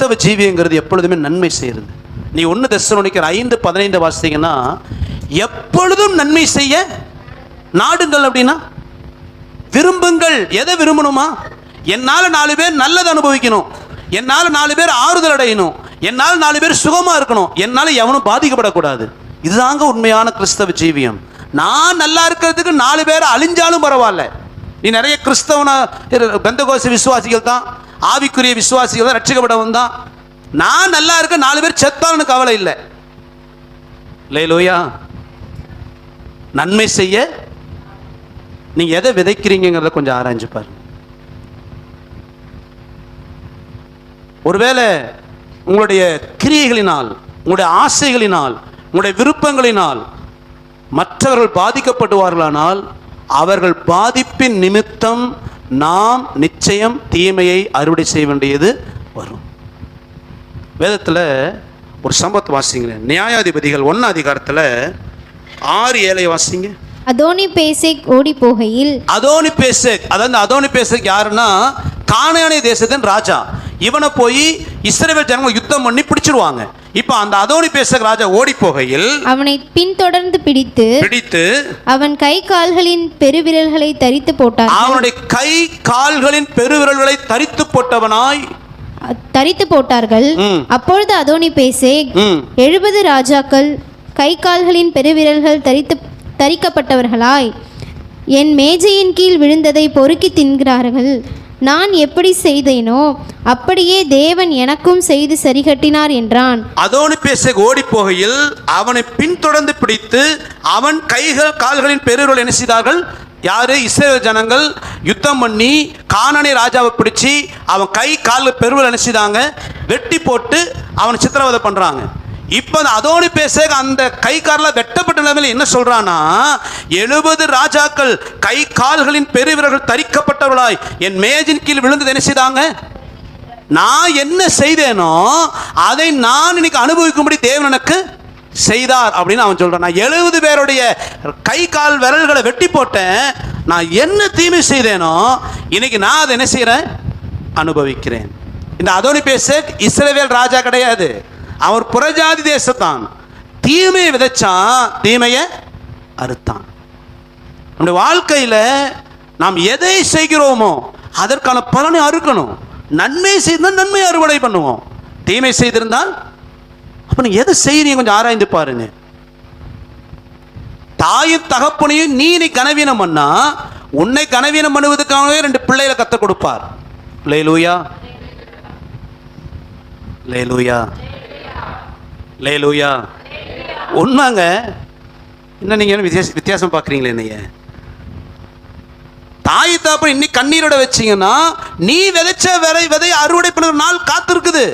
கிறிஸ்தவ ஜீவியங்கிறது எப்பொழுதுமே நன்மை செய்கிறது நீ ஒன்று தசனிக்கிற ஐந்து பதினைந்து வாசித்தீங்கன்னா எப்பொழுதும் நன்மை செய்ய நாடுங்கள் அப்படின்னா? விரும்புங்கள். எதை விரும்பணுமா? என்னால் நாலு பேர் நல்லது அனுபவிக்கணும். என்னால் நாலு பேர் ஆறுதல் அடையணும். என்னால் நாலு பேர் சுகமாக இருக்கணும். என்னால் எவனும் பாதிக்கப்படக்கூடாது. இதுதாங்க உண்மையான கிறிஸ்தவ ஜீவியம். நான் நல்லா இருக்கிறதுக்கு நாலு பேர் அழிஞ்சாலும் பரவாயில்ல. நீ நிறைய கிறிஸ்தவன பெந்தகோச விசுவாசிகள் தான். ஆவிக்குரிய விசுவாசிகள் தான் ரட்சிக்கப்படவன் தான். நான் நல்லா இருக்க நாலு பேர் செத்தாலும் கவலை இல்லை. லேலோயா நன்மை செய்ய நீங்க எதை விதைக்கிறீங்கிறத கொஞ்சம் ஆராய்ஞ்சு பாருங்க. ஒருவேளை உங்களுடைய கிரியைகளினால் உங்களுடைய ஆசைகளினால் உங்களுடைய விருப்பங்களினால் மற்றவர்கள் பாதிக்கப்படுவார்களானால் அவர்கள் பாதிப்பின் நிமித்தம் நாம் நிச்சயம் தீமையை அறுவடை செய்ய வேண்டியது வரும். வேதத்தில் ஒரு சம்பவத்தை வாசிங்களேன் நியாயாதிபதிகள் ஒன்று அதிகாரத்தில் ஆறு ஏழை வாசிங்க. அதோனி பேசேக் ஓடி போகையில் அதோனி பேசக் அதாவது அதோனி பேசக் யாருன்னா கானானிய தேசத்தின் ராஜா. இவனை போய் இஸ்ரவேல் ஜனங்கள் யுத்தம் பண்ணி பிடிச்சிருவாங்க. இப்போ அந்த அதோனி பேசக் ராஜா ஓடி போகையில் அவனை பின்தொடர்ந்து பிடித்து பிடித்து அவன் கை கால்களின் பெருவிரல்களை தரித்து போட்டார் அவனுடைய கை கால்களின் பெருவிரல்களை தரித்து போட்டவனாய் தரித்து போட்டார்கள். அப்பொழுது அதோனி பேசேக் ம். எழுபது ராஜாக்கள் கை கால்களின் பெருவிரல்கள் தரித்து தரிக்கப்பட்டவர்களாய் என் மேஜையின் கீழ் விழுந்ததை பொறுக்கி தின்கிறார்கள். நான் எப்படி செய்தேனோ அப்படியே தேவன் எனக்கும் செய்து சரிகட்டினார் என்றான். அதோனி பேச ஓடி போகையில் அவனை பின்தொடர்ந்து பிடித்து அவன் கைகள் கால்களின் பெருவிரல் என்ன செய்தார்கள்? யாரு? இஸ்ரேல் ஜனங்கள் யுத்தம் பண்ணி காணனை ராஜாவை பிடிச்சி அவன் கை கால் பெருவிரல் நினைச்சிதாங்க வெட்டி போட்டு அவனை சித்திரவதை பண்றாங்க. இப்போ அந்த அதோனி பேச அந்த கை காலில் வெட்டப்பட்டு நிலைமையில் என்ன சொல்றானா எழுபது ராஜாக்கள் கை கால்களின் பெருவிரர்கள் தரிக்கப்பட்டவர்களாய் என் மேஜின் கீழ் விழுந்தது என்ன செய்தாங்க? நான் என்ன செய்தேனோ அதை நான் இன்னைக்கு அனுபவிக்கும்படி தேவன் எனக்கு செய்தார் அப்படின்னு அவன் சொல்றான். நான் எழுபது பேருடைய கை கால் விரல்களை வெட்டி போட்டேன். நான் என்ன தீமை செய்தேனோ இன்னைக்கு நான் அதை என்ன செய்கிறேன் அனுபவிக்கிறேன். இந்த அதோனி பேச இஸ்ரேவேல் ராஜா கிடையாது. அவர் புறஜாதி தேசத்தான். தீமையை விதைச்சான் தீமையை அறுத்தான். நம்முடைய வாழ்க்கையில் நாம் எதை செய்கிறோமோ அதற்கான பலனை அறுக்கணும். நன்மை செய்திருந்தால் நன்மை அறுவடை பண்ணுவோம். தீமை செய்திருந்தால் அப்போ நீங்கள் எதை செய்கிறீங்க கொஞ்சம் ஆராய்ந்து பாருங்க. தாயும் தகப்பனையும் நீ நீ கனவீனம் பண்ணா உன்னை கனவீனம் பண்ணுவதற்காகவே ரெண்டு பிள்ளைகளை கற்றுக் கொடுப்பார். லேலூயா லேலூயா லேலூயா ஒன்றாங்க என்ன நீங்கள் வித்தியாச வித்தியாசம் பார்க்குறீங்களே என்னைய? தாய் தாப்பன் இன்னைக்கு கண்ணீரோட வச்சீங்கன்னா நீ விதைச்ச விதை விதை அறுவடை பண்ணுற நாள் காத்திருக்குது.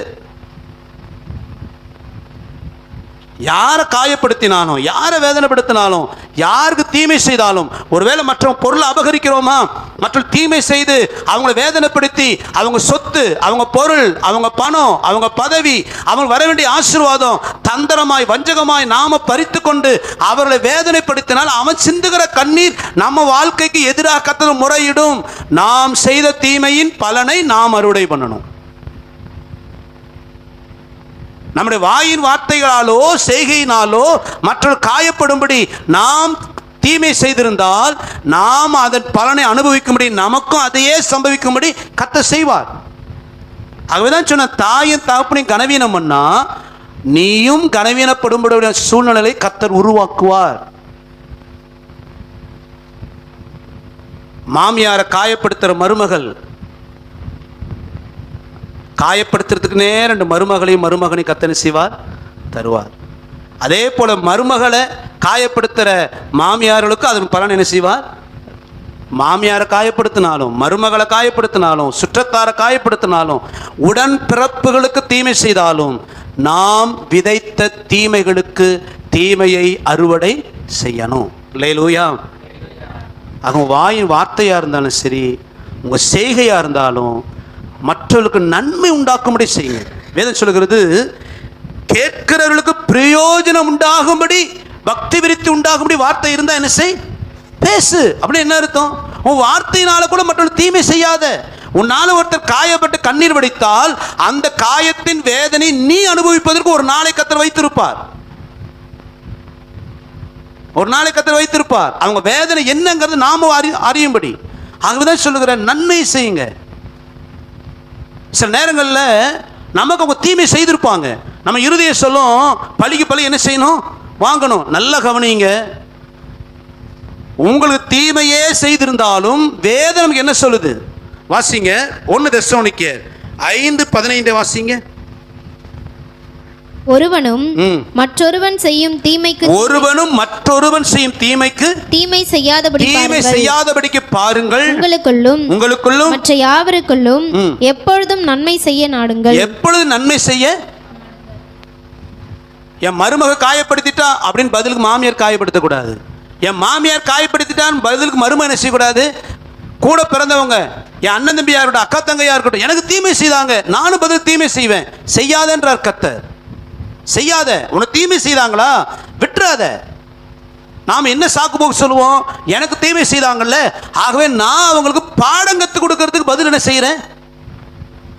யாரை காயப்படுத்தினாலும் யாரை வேதனைப்படுத்தினாலும் யாருக்கு தீமை செய்தாலும் ஒருவேளை மற்ற பொருளை அபகரிக்கிறோமா? மற்ற தீமை செய்து அவங்கள வேதனைப்படுத்தி அவங்க சொத்து அவங்க பொருள் அவங்க பணம் அவங்க பதவி அவங்க வர வேண்டிய ஆசீர்வாதம் தந்திரமாய் வஞ்சகமாய் நாம பறித்து கொண்டு அவர்களை வேதனைப்படுத்தினால் அவன் சிந்துகிற கண்ணீர் நம்ம வாழ்க்கைக்கு எதிராக கத்தது முறையிடும். நாம் செய்த தீமையின் பலனை நாம் அறுவடை பண்ணணும். நம்முடைய வாயின் வார்த்தைகளாலோ செய்கையினாலோ மற்றொரு காயப்படும்படி நாம் தீமை செய்திருந்தால் நாம் அதன் பலனை அனுபவிக்கும்படி நமக்கும் அதையே சம்பவிக்கும்படி கத்த செய்வார். ஆகவே தான் சொன்ன தாயும் தகப்பனையும் கனவீனம் பண்ணா நீயும் கனவீனப்படும்படிய சூழ்நிலை கத்தர் உருவாக்குவார். மாமியாரை காயப்படுத்துகிற மருமகள் காயப்படுத்துறதுக்குனே ரெண்டு மருமகளையும் மருமகனையும் கத்தனை செய்வார் தருவார். அதே போல மருமகளை காயப்படுத்துகிற மாமியார்களுக்கும் அதன் பலன் என்ன செய்வார்? மாமியாரை காயப்படுத்தினாலும் மருமகளை காயப்படுத்தினாலும் சுற்றத்தாரை காயப்படுத்தினாலும் உடன் பிறப்புகளுக்கு தீமை செய்தாலும் நாம் விதைத்த தீமைகளுக்கு தீமையை அறுவடை செய்யணும். லேலூயா அவங்க வாயின் வார்த்தையாக இருந்தாலும் சரி உங்கள் செய்கையாக இருந்தாலும் மற்றவர்களுக்கு நன்மை உண்டாக்கும்படி செய்யுங்க. வேதம் சொல்கிறது கேட்கிறவர்களுக்கு பிரயோஜனம் உண்டாகும்படி பக்தி விருத்தி உண்டாகும்படி வார்த்தை இருந்தால் என்ன செய்? பேசு. அப்படின்னு என்ன அர்த்தம்? உன் வார்த்தையினால கூட மற்றவர்கள் தீமை செய்யாத. உன்னால் ஒருத்தர் காயப்பட்டு கண்ணீர் வடித்தால் அந்த காயத்தின் வேதனை நீ அனுபவிப்பதற்கு ஒரு நாளை கத்தர் வைத்திருப்பார். ஒரு நாளை கத்தர் வைத்திருப்பார். அவங்க வேதனை என்னங்கிறது நாம அறி அறியும்படி. ஆகவேதான் சொல்லுகிறேன் நன்மை செய்யுங்க. சில நேரங்களில் நமக்கு அவங்க தீமை செய்திருப்பாங்க. நம்ம இருதய சொல்லும் பழிக்கு பழி என்ன செய்யணும்? வாங்கணும். நல்லா கவனிங்க. உங்களுக்கு தீமையே செய்திருந்தாலும் வேதம் நமக்கு என்ன சொல்லுது? வாசிங்க. ஒன்று தசோனிக்க ஐந்து பதினைந்து வாசிங்க. ஒருவனும். மற்றொருவன் செய்யும் தீமைக்கு ஒருவனும் மற்றொருவன் செய்யும் தீமைக்கு தீமை செய்யாதபடி தீமை. செய்யாதபடிக்கு பாருங்கள். உங்களுக்குள்ளும் உங்களுக்குள்ளும் மற்ற யாவருக்குள்ளும். எப்பொழுதும் நன்மை செய்ய நாடுங்கள். எப்பொழுது நன்மை செய்ய? என் மருமக காயப்படுத்திட்டா அப்படின்னு பதிலுக்கு மாமியார் காயப்படுத்தக்கூடாது. என் மாமியார் காயப்படுத்திட்டான்னு பதிலுக்கு மருமகன் செய்யக்கூடாது? கூட பிறந்தவங்க என் அண்ணன் தம்பியா இருக்கட்டும் அக்கா தங்கையா இருக்கட்டும் எனக்கு தீமை செய்தாங்க. நானும் பதில் தீமை செய்வேன். செய்யாதன்றார் கத்தர் செய்யாத உனக்கு தீமை செய்தாங்களா? விட்டுறாத. நாம் என்ன சாக்கு போக்கு சொல்லுவோம்? எனக்கு தீமை செய்தாங்கல்ல? ஆகவே நான் அவங்களுக்கு பாடம் கற்றுக் கொடுக்கறதுக்கு பதில் என்ன செய்கிறேன்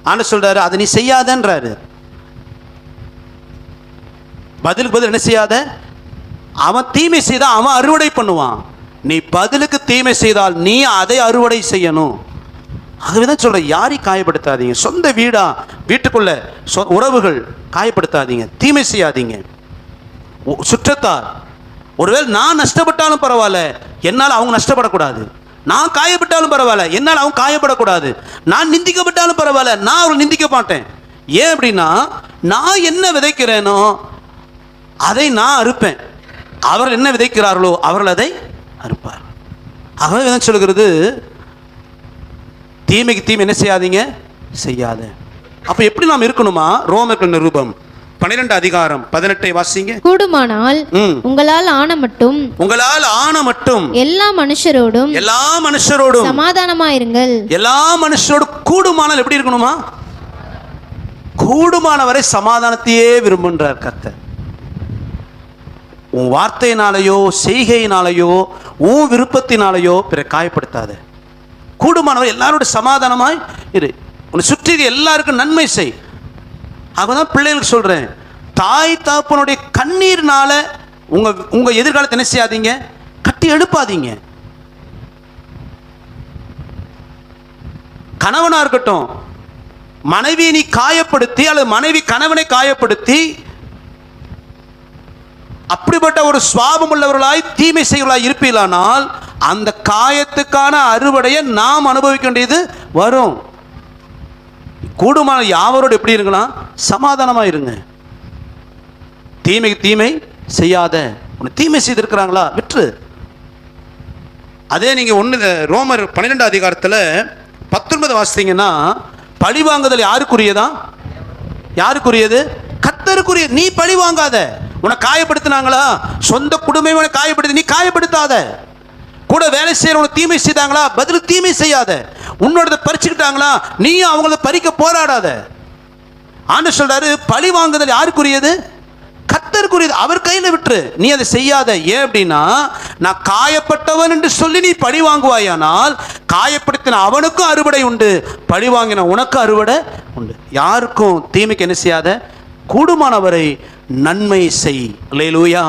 ஆண்டு சொல்கிறாரு அதை நீ செய்யாதன்றாரு. பதிலுக்கு பதில் என்ன செய்யாத? அவன் தீமை செய்தால் அவன் அறுவடை பண்ணுவான். நீ பதிலுக்கு தீமை செய்தால் நீ அதை அறுவடை செய்யணும். ஆகவே தான் சொல்கிறேன் யாரையும் காயப்படுத்தாதீங்க. சொந்த வீடா வீட்டுக்குள்ள சொ உறவுகள் காயப்படுத்தாதீங்க. தீமை செய்யாதீங்க. சுற்றத்தார். ஒருவேளை நான் நஷ்டப்பட்டாலும் பரவாயில்ல என்னால் அவங்க நஷ்டப்படக்கூடாது. நான் காயப்பட்டாலும் பரவாயில்ல என்னால் அவங்க காயப்படக்கூடாது. நான் நிந்திக்கப்பட்டாலும் பரவாயில்ல நான் அவங்களை நிந்திக்க மாட்டேன். ஏன் அப்படின்னா நான் என்ன விதைக்கிறேனோ அதை நான் அறுப்பேன். அவர் என்ன விதைக்கிறார்களோ அவர்கள் அதை அறுப்பார் அவர் என்ன சொல்கிறது தீமைக்கு தீமை என்ன செய்யாதீங்க? செய்யாத. அப்போ எப்படி நாம் இருக்கணுமா? ரோமர்கள் நிரூபம். பன்னிரெண்டு அதிகாரம் பதினெட்டை வாசிங்க. கூடுமானால் உங்களால் ஆன மட்டும் உங்களால் ஆன மட்டும் எல்லா மனுஷரோடும் எல்லா மனுஷரோடும் சமாதானமாயிருங்கள். எல்லா மனுஷரோடும் கூடுமானால் எப்படி இருக்கணுமா? கூடுமான வரை சமாதானத்தையே விரும்புன்றார் கர்த்தர். உன் வார்த்தையினாலேயோ செய்கையினாலேயோ உன் விருப்பத்தினாலேயோ பிற காயப்படுத்தாத. கூடுமானவர் எல்லாரோட சமாதானமாய் இரு. உன்னை சுற்றி எல்லாருக்கும் நன்மை செய். அவதான் பிள்ளைகளுக்கு சொல்றேன் தாய் தாப்பனுடைய கண்ணீர்னால உங்க உங்க எதிர்காலத்தை என்ன செய்யாதீங்க? கட்டி எழுப்பாதீங்க. கணவனா இருக்கட்டும் மனைவியை நீ காயப்படுத்தி அல்லது மனைவி கணவனை காயப்படுத்தி அப்படிப்பட்ட ஒரு சுவாபம் உள்ளவர்களாய் தீமை செய்வர்களாய் இருப்பீர்களானால் அந்த காயத்துக்கான அறுவடையை நாம் அனுபவிக்க வேண்டியது வரும். கூடுமான யாவரோடு எப்படி இருக்கலாம் சமாதானமாக இருங்க. தீமைக்கு தீமை செய்யாத. உன்னை தீமை செய்திருக்கிறாங்களா? விற்று. அதே நீங்கள் ஒன்று ரோமர் பன்னிரெண்டு அதிகாரத்தில் பத்தொன்பது வாசித்தீங்கன்னா பழி வாங்குதல் யாருக்குரியதா? யாருக்குரியது? கத்தருக்குரிய நீ பழி வாங்காத. உன்னை காயப்படுத்தினாங்களா? சொந்த குடும்பம் உன்னை காயப்படுத்தி நீ காயப்படுத்தாத. கூட வேலை செய்கிறவங்க தீமை செய்தாங்களா? பதில் தீமை செய்யாத. உன்னோடத பறிச்சுக்கிட்டாங்களா? நீயும் அவங்கள பறிக்க போராடாத. ஆண்டு சொல்றாரு பழி வாங்குதல் யாருக்குரியது? கத்தருக்குரியது அவர் கையில் விட்டுரு. நீ அதை செய்யாத. ஏன் அப்படின்னா நான் காயப்பட்டவன் என்று சொல்லி நீ பழி வாங்குவாயானால் காயப்படுத்தின அவனுக்கும் அறுவடை உண்டு. பழி வாங்கின உனக்கும் அறுவடை உண்டு. யாருக்கும் தீமைக்கு என்ன செய்யாத? கூடுமானவரை நன்மை செய். லேலூயா